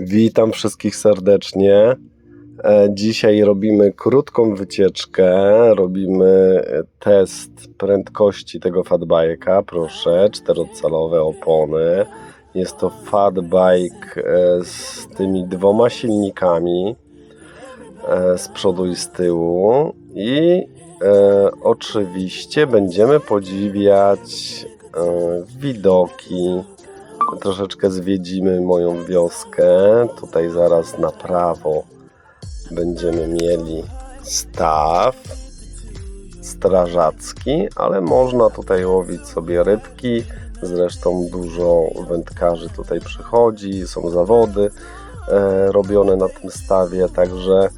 Witam wszystkich serdecznie. E, Dzisiaj robimy krótką wycieczkę. Robimy test prędkości tego fatbike'a. Proszę, czterocalowe opony. Jest to fatbike e, z tymi dwoma silnikami e, z przodu i z tyłu. I oczywiście będziemy podziwiać widoki troszeczkę zwiedzimy moją wioskę. Tutaj zaraz na prawo będziemy mieli staw strażacki, ale można tutaj łowić sobie rybki. Zresztą dużo wędkarzy tutaj przychodzi, są zawody e, robione na tym stawie, także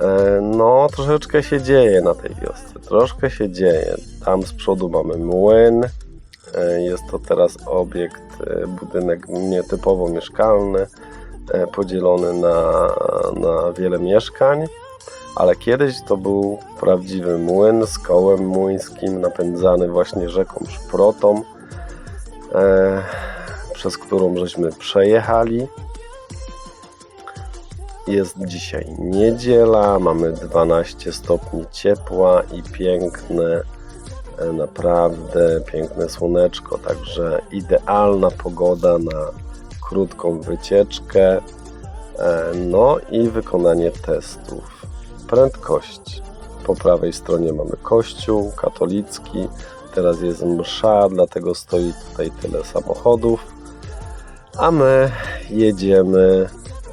e, no troszeczkę się dzieje na tej wiosce, troszkę się dzieje. Tam z przodu mamy młyn, Jest to teraz obiekt, e, budynek nietypowo mieszkalny, e, podzielony na, na wiele mieszkań, ale kiedyś to był prawdziwy młyn z kołem młyńskim, napędzany właśnie rzeką Szprotą, e, przez którą żeśmy przejechali. Jest dzisiaj niedziela, mamy 12 stopni ciepła i piękne E, Naprawdę piękne słoneczko, także idealna pogoda na krótką wycieczkę. E, No i wykonanie testów. Prędkość. Po prawej stronie mamy kościół katolicki. Teraz jest msza, dlatego stoi tutaj tyle samochodów. A my jedziemy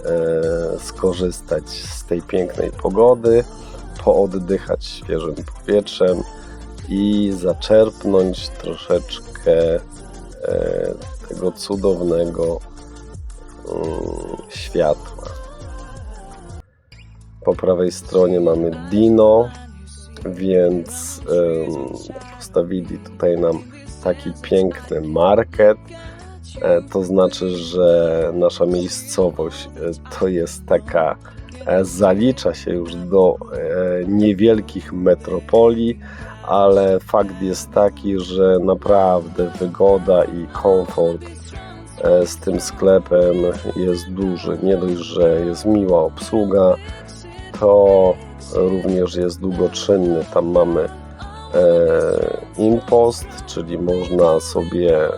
e, skorzystać z tej pięknej pogody, pooddychać świeżym powietrzem i zaczerpnąć troszeczkę e, tego cudownego mm, światła. Po prawej stronie mamy Dino, więc postawili tutaj nam taki piękny market. E, To znaczy, że nasza miejscowość e, to jest taka, zalicza się już do e, niewielkich metropolii, ale fakt jest taki, że naprawdę wygoda i komfort e, z tym sklepem jest duży. Nie dość, że jest miła obsługa, to również jest długoczynny. Tam mamy e, impost, czyli można sobie e,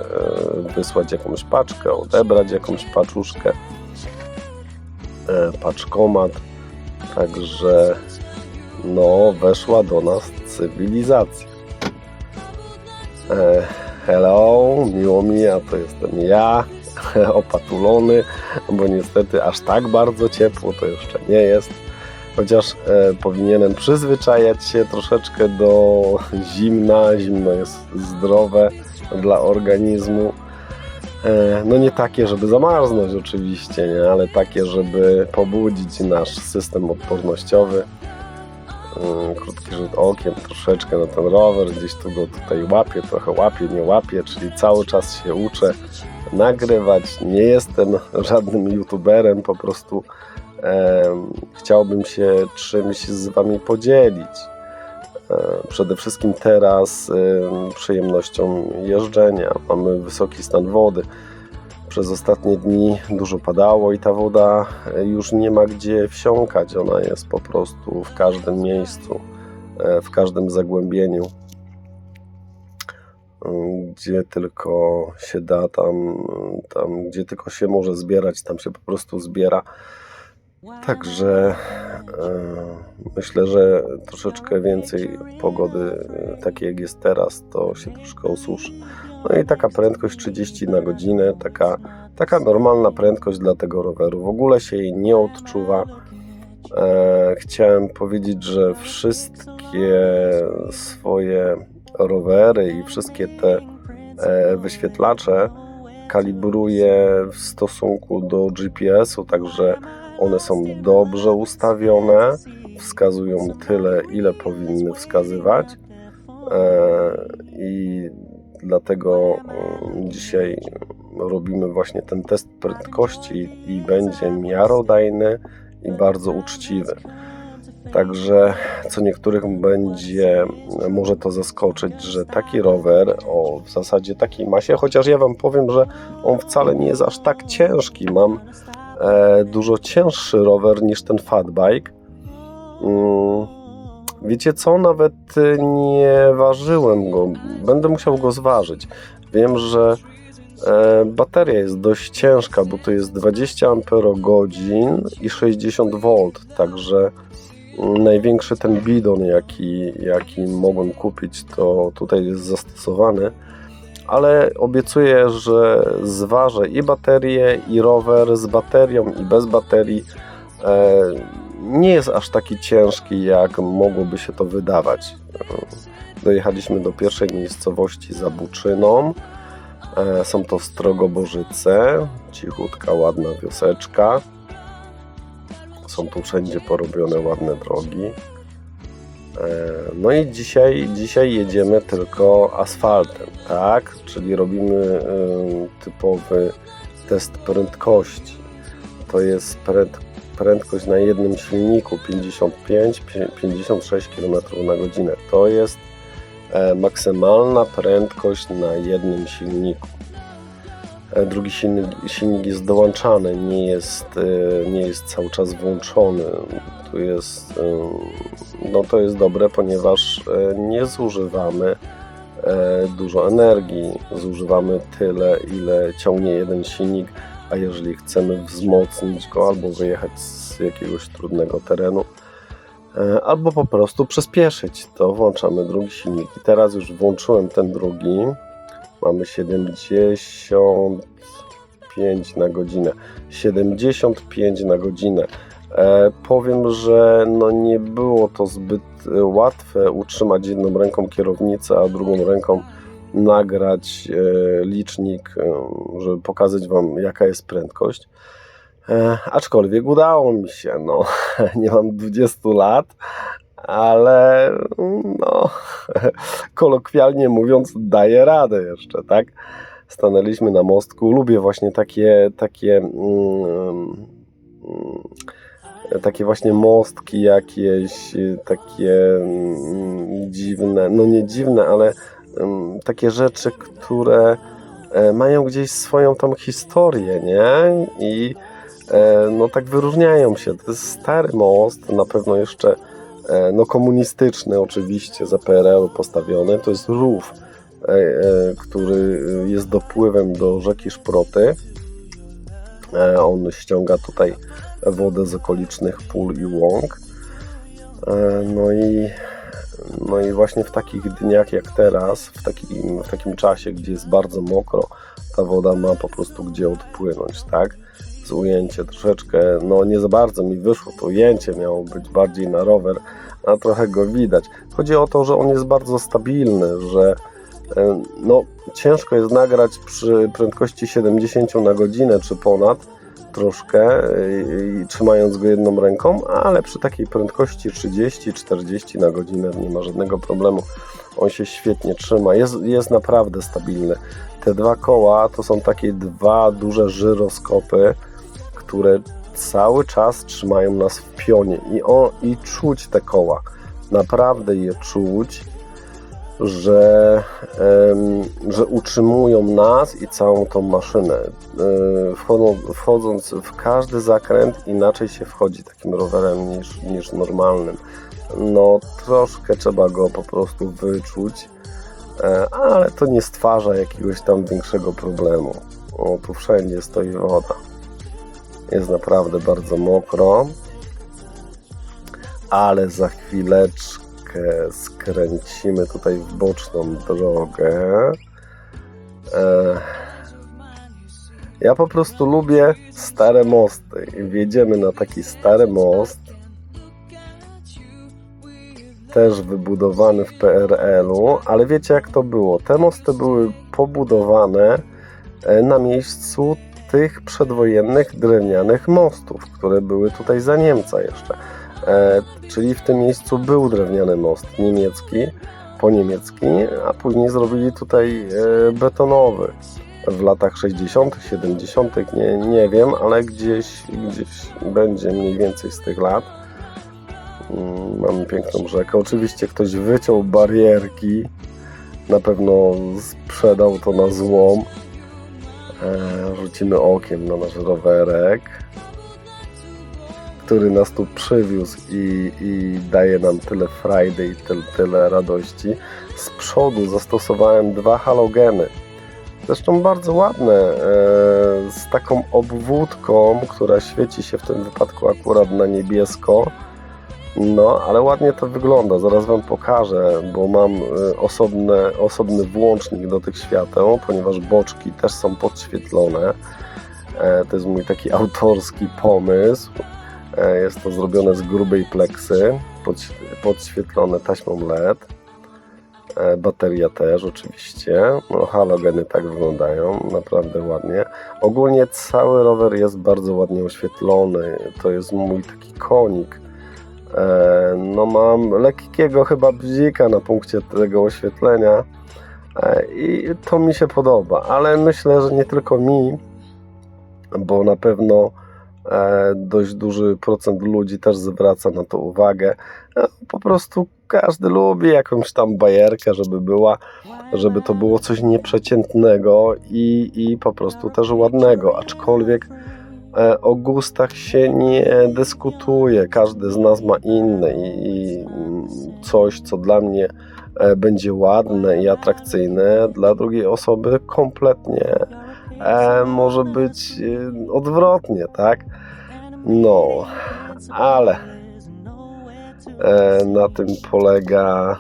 wysłać jakąś paczkę, odebrać jakąś paczuszkę, e, paczkomat. Także no, weszła do nas cywilizacja. E, hello, miło mi, a to jestem ja, opatulony, bo niestety aż tak bardzo ciepło to jeszcze nie jest. Chociaż e, powinienem przyzwyczajać się troszeczkę do zimna. Zimno jest zdrowe dla organizmu. E, no nie takie, żeby zamarznąć oczywiście, nie? ale takie, żeby pobudzić nasz system odpornościowy. Mm, Krótki rzut okiem troszeczkę na ten rower, gdzieś tu go tutaj łapię, trochę łapię, nie łapię, czyli cały czas się uczę nagrywać. Nie jestem żadnym youtuberem, po prostu em, chciałbym się czymś z Wami podzielić. E, Przede wszystkim teraz em, przyjemnością jeżdżenia. Mamy wysoki stan wody. Przez ostatnie dni dużo padało i ta woda e, już nie ma gdzie wsiąkać. Ona jest po prostu w każdym miejscu, e, w każdym zagłębieniu, gdzie tylko się da, tam, tam gdzie tylko się może zbierać, tam się po prostu zbiera. Także e, myślę, że troszeczkę więcej pogody, e, takiej jak jest teraz, to się troszkę osuszy. No i taka prędkość 30 na godzinę, taka, taka normalna prędkość dla tego roweru. W ogóle się jej nie odczuwa. E, chciałem powiedzieć, że wszystkie swoje rowery i wszystkie te wyświetlacze kalibruję w stosunku do GPS-u, także one są dobrze ustawione, wskazują tyle, ile powinny wskazywać. E, I dlatego mm, dzisiaj robimy właśnie ten test prędkości i będzie miarodajny i bardzo uczciwy. Także co niektórych będzie może to zaskoczyć, że taki rower o w zasadzie takiej masie, chociaż ja Wam powiem, że on wcale nie jest aż tak ciężki. Mam dużo cięższy rower niż ten fatbike. Mm, Wiecie co, nawet y, nie ważyłem go. Będę musiał go zważyć. Wiem, że e, bateria jest dość ciężka, bo to jest 20 Ah i 60 V, także mm, największy ten bidon, jaki, jaki mogłem kupić, to tutaj jest zastosowany. Ale obiecuję, że zważę i baterię, i rower z baterią, i bez baterii. E, nie jest aż taki ciężki, jak mogłoby się to wydawać. Dojechaliśmy do pierwszej miejscowości za Buczyną. E, Są to Strogobożyce, cichutka, ładna wioseczka. Są tu wszędzie porobione ładne drogi. E, No i dzisiaj, dzisiaj jedziemy tylko asfaltem, tak? Czyli robimy e, typowy test prędkości. To jest pręd, prędkość na jednym silniku 55-56 km na godzinę. To jest e, maksymalna prędkość na jednym silniku. Drugi silnik, silnik jest dołączany, nie jest, nie jest cały czas włączony. Tu jest, no to jest dobre, ponieważ e, nie zużywamy e, dużo energii. Zużywamy tyle, ile ciągnie jeden silnik, a jeżeli chcemy wzmocnić go albo wyjechać z jakiegoś trudnego terenu, e, albo po prostu przyspieszyć, to włączamy drugi silnik. I teraz już włączyłem ten drugi. Mamy 75 na godzinę. 75 na godzinę. E, powiem, że no nie było to zbyt e, łatwe utrzymać jedną ręką kierownicę, a drugą ręką nagrać e, licznik, e, żeby pokazać Wam, jaka jest prędkość. E, aczkolwiek udało mi się. No, nie mam 20 lat, ale no, kolokwialnie mówiąc, daję radę jeszcze, tak? Stanęliśmy na mostku. Lubię właśnie takie, takie, mm, mm, takie właśnie mostki jakieś, takie mm, dziwne, no nie dziwne, ale mm, takie rzeczy, które e, mają gdzieś swoją tam historię, nie? I e, no tak wyróżniają się. To jest stary most, na pewno jeszcze e, no komunistyczny oczywiście, za PRL postawiony. To jest rów, który jest dopływem do rzeki Szproty. E, On ściąga tutaj wodę z okolicznych pól i łąk. E, No i, no i właśnie w takich dniach jak teraz, w takim, w takim czasie, gdzie jest bardzo mokro, ta woda ma po prostu gdzie odpłynąć, tak? Z ujęcie troszeczkę, no nie za bardzo mi wyszło, to ujęcie miało być bardziej na rower, a trochę go widać. Chodzi o to, że on jest bardzo stabilny, że no ciężko jest nagrać przy prędkości 70 na godzinę czy ponad, troszkę i, i trzymając go jedną ręką, ale przy takiej prędkości 30-40 na godzinę nie ma żadnego problemu. On się świetnie trzyma, jest, jest naprawdę stabilny. Te dwa koła to są takie dwa duże żyroskopy, które cały czas trzymają nas w pionie i, o, i czuć te koła. Naprawdę je czuć że, że utrzymują nas i całą tą maszynę. E, Wchodzą, wchodząc w każdy zakręt, inaczej się wchodzi takim rowerem niż, niż normalnym. No, troszkę trzeba go po prostu wyczuć, e, ale to nie stwarza jakiegoś tam większego problemu. O, tu wszędzie stoi woda. Jest naprawdę bardzo mokro, ale za chwileczkę troszkę skręcimy tutaj w boczną drogę. E, Ja po prostu lubię stare mosty i wjedziemy na taki stary most, też wybudowany w PRL-u, ale wiecie jak to było? Te mosty były pobudowane e, na miejscu tych przedwojennych drewnianych mostów, które były tutaj za Niemca jeszcze. E, czyli w tym miejscu był drewniany most niemiecki, po niemiecki, a później zrobili tutaj e, betonowy w latach 60., 70., nie, nie wiem, ale gdzieś, gdzieś będzie mniej więcej z tych lat. Mm, Mamy piękną rzekę. Oczywiście ktoś wyciął barierki, na pewno sprzedał to na złom. E, Rzucimy okiem na nasz rowerek. Który nas tu przywiózł i, i daje nam tyle frajdy i tyle, tyle radości. Z przodu zastosowałem dwa halogeny. Zresztą bardzo ładne, e, z taką obwódką, która świeci się w tym wypadku akurat na niebiesko. No, ale ładnie to wygląda. Zaraz Wam pokażę, bo mam e, osobne, osobny włącznik do tych świateł, ponieważ boczki też są podświetlone. E, To jest mój taki autorski pomysł. E, Jest to zrobione z grubej pleksy, podś- podświetlone taśmą LED. E, Bateria też oczywiście. No, halogeny tak wyglądają, naprawdę ładnie. Ogólnie cały rower jest bardzo ładnie oświetlony. To jest mój taki konik. E, No mam lekkiego chyba bzika na punkcie tego oświetlenia i to mi się podoba, ale myślę, że nie tylko mi, bo na pewno dość duży procent ludzi też zwraca na to uwagę. E, Po prostu każdy lubi jakąś tam bajerkę, żeby była, żeby to było coś nieprzeciętnego i, i po prostu też ładnego, aczkolwiek e, o gustach się nie dyskutuje, każdy z nas ma inny i, i coś, co dla mnie e, będzie ładne i atrakcyjne, dla drugiej osoby kompletnie e, może być e, odwrotnie, tak? No, ale e, na tym polega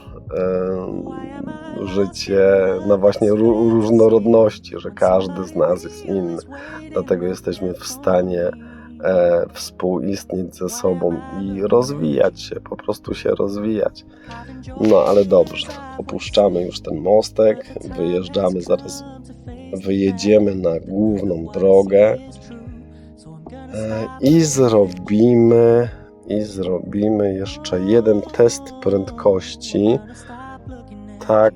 e, życie, na właśnie ró- różnorodności, że każdy z nas jest inny. Dlatego jesteśmy w stanie e, współistnieć ze sobą i rozwijać się, po prostu się rozwijać. No ale dobrze, opuszczamy już ten mostek, wyjeżdżamy zaraz, wyjedziemy na główną drogę e, i zrobimy i zrobimy jeszcze jeden test prędkości. Tak,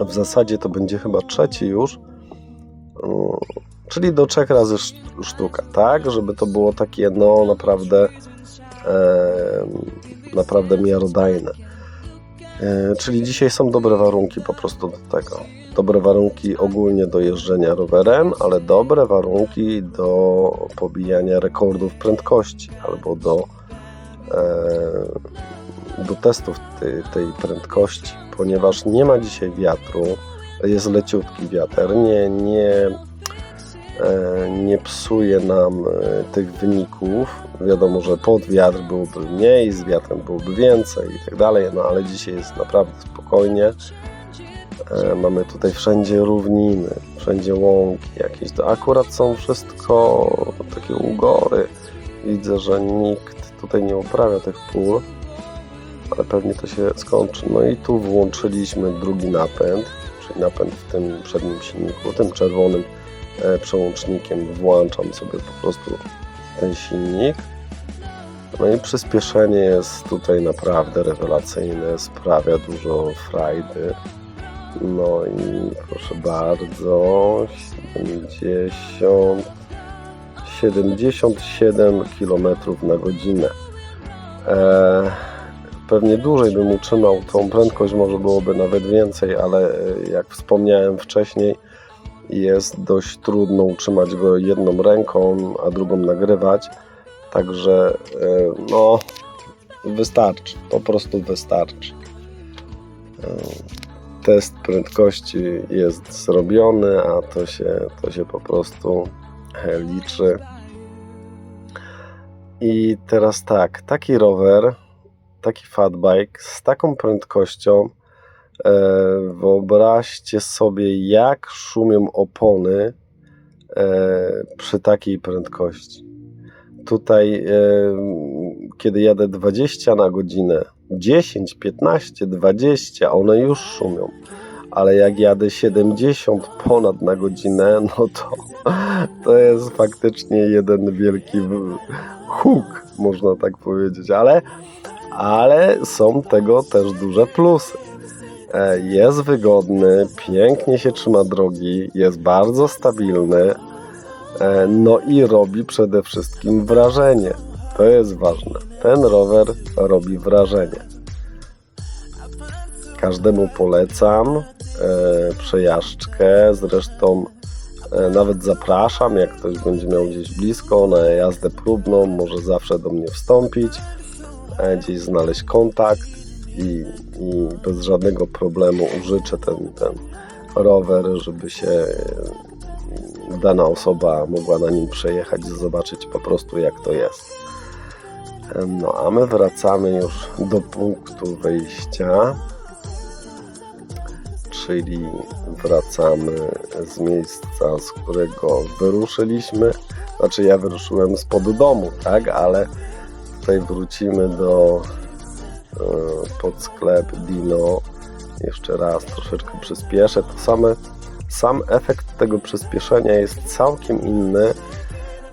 w zasadzie to będzie chyba trzeci już. Mm, Czyli do trzech razy sz- sztuka, tak? Żeby to było takie, no naprawdę, naprawdę miarodajne. E, Czyli dzisiaj są dobre warunki po prostu do tego. Dobre warunki ogólnie do jeżdżenia rowerem, ale dobre warunki do pobijania rekordów prędkości albo do, e, do testów tej, tej prędkości, ponieważ nie ma dzisiaj wiatru, jest leciutki wiatr, nie, nie, e, nie psuje nam e, tych wyników. Wiadomo, że pod wiatr byłoby mniej, z wiatrem byłoby więcej i tak dalej, no ale dzisiaj jest naprawdę spokojnie. E, Mamy tutaj wszędzie równiny, wszędzie łąki jakieś. To akurat są wszystko takie ugory. Widzę, że nikt tutaj nie uprawia tych pól, ale pewnie to się skończy. No i tu włączyliśmy drugi napęd, czyli napęd w tym przednim silniku, tym czerwonym e, przełącznikiem włączam sobie po prostu ten silnik. No i przyspieszenie jest tutaj naprawdę rewelacyjne, sprawia dużo frajdy. No i proszę bardzo, 70, 77 km na godzinę. E, pewnie dłużej bym utrzymał tą prędkość, może byłoby nawet więcej, ale e, jak wspomniałem wcześniej, jest dość trudno utrzymać go jedną ręką, a drugą nagrywać. Także e, no, wystarczy, po prostu wystarczy. Test prędkości jest zrobiony, a to się, to się po prostu e, liczy. I teraz tak, taki rower, taki fatbike z taką prędkością, e, wyobraźcie sobie, jak szumią opony e, przy takiej prędkości. Tutaj, kiedy jadę 20 na godzinę, 10, 15, 20, one już szumią. Ale jak jadę 70 ponad na godzinę, no to to jest faktycznie jeden wielki huk, można tak powiedzieć. Ale, ale są tego też duże plusy. E, Jest wygodny, pięknie się trzyma drogi, jest bardzo stabilny. E, No i robi przede wszystkim wrażenie. To jest ważne. Ten rower robi wrażenie. Każdemu polecam e, przejażdżkę. Zresztą E, Nawet zapraszam, jak ktoś będzie miał gdzieś blisko na jazdę próbną, może zawsze do mnie wstąpić, e, gdzieś znaleźć kontakt i, i bez żadnego problemu użyczę ten, ten rower, żeby się e, dana osoba mogła na nim przejechać zobaczyć po prostu jak to jest. No a my wracamy już do punktu wyjścia czyli wracamy z miejsca, z którego wyruszyliśmy. Znaczy ja wyruszyłem spod domu, tak, ale tutaj wrócimy do e, pod sklep Dino. Jeszcze raz troszeczkę przyspieszę. To same, sam efekt tego przyspieszenia jest całkiem inny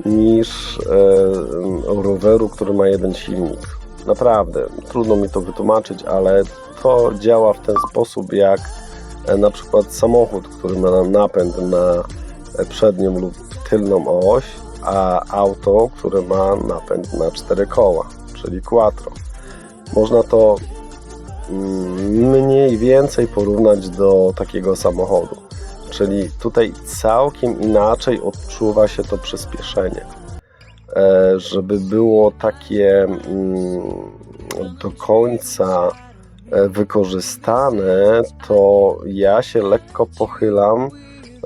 niż e, roweru, który ma jeden silnik. Naprawdę, trudno mi to wytłumaczyć, ale to działa w ten sposób jak e, na przykład samochód, który ma napęd na e, przednią lub tylną oś, a auto, które ma napęd na cztery koła, czyli quattro. Można to mm, mniej więcej porównać do takiego samochodu. Czyli tutaj całkiem inaczej odczuwa się to przyspieszenie. E, Żeby było takie mm, do końca e, wykorzystane, to ja się lekko pochylam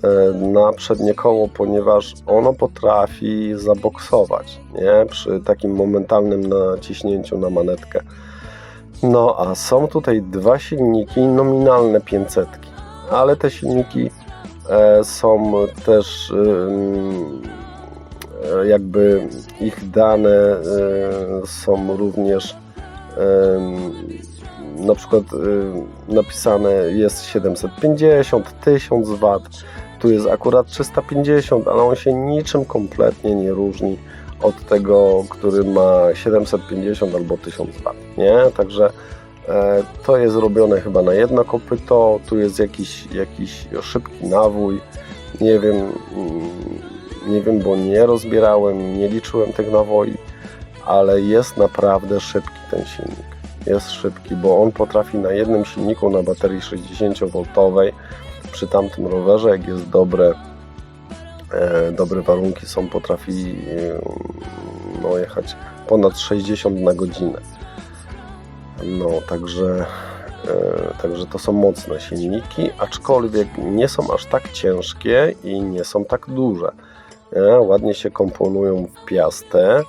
e, na przednie koło, ponieważ ono potrafi zaboksować nie? przy takim momentalnym naciśnięciu na manetkę. No a są tutaj dwa silniki, nominalne 500, ale te silniki są też ym, e, jakby ich dane e, są również na przykład e, napisane jest 750, 1000 W, tu jest akurat 350, ale on się niczym kompletnie nie różni od tego, który ma 750 albo 1000 W, nie? Także e, to jest robione chyba na jedno kopyto, tu jest jakiś, jakiś szybki nawój, nie wiem, mm, nie wiem, bo nie rozbierałem, nie liczyłem tych nawoi, ale jest naprawdę szybki ten silnik. Jest szybki, bo on potrafi na jednym silniku na baterii 60V przy tamtym rowerze, jak jest dobre, e, dobre warunki są, potrafi e, no, jechać ponad 60 na godzinę. No, także, e, także to są mocne silniki, aczkolwiek nie są aż tak ciężkie i nie są tak duże. Nie? Ładnie się komponują w piastę.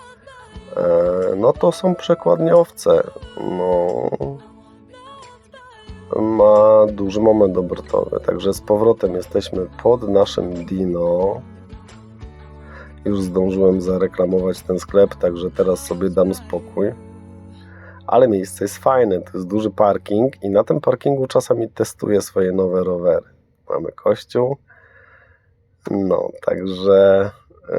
E, no to są przekładniowce. No, ma duży moment obrotowy, także z powrotem jesteśmy pod naszym Dino. Już zdążyłem zareklamować ten sklep, także teraz sobie dam spokój. Ale miejsce jest fajne, to jest duży parking i na tym parkingu czasami testuję swoje nowe rowery. Mamy kościół. No, także e,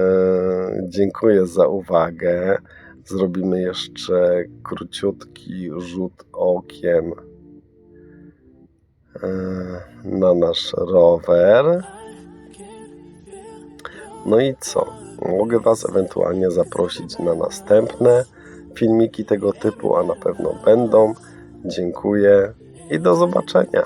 dziękuję za uwagę. Zrobimy jeszcze króciutki rzut okiem e, na nasz rower. No i co? Mogę Was ewentualnie zaprosić na następne filmiki tego typu, a na pewno będą. Dziękuję i do zobaczenia.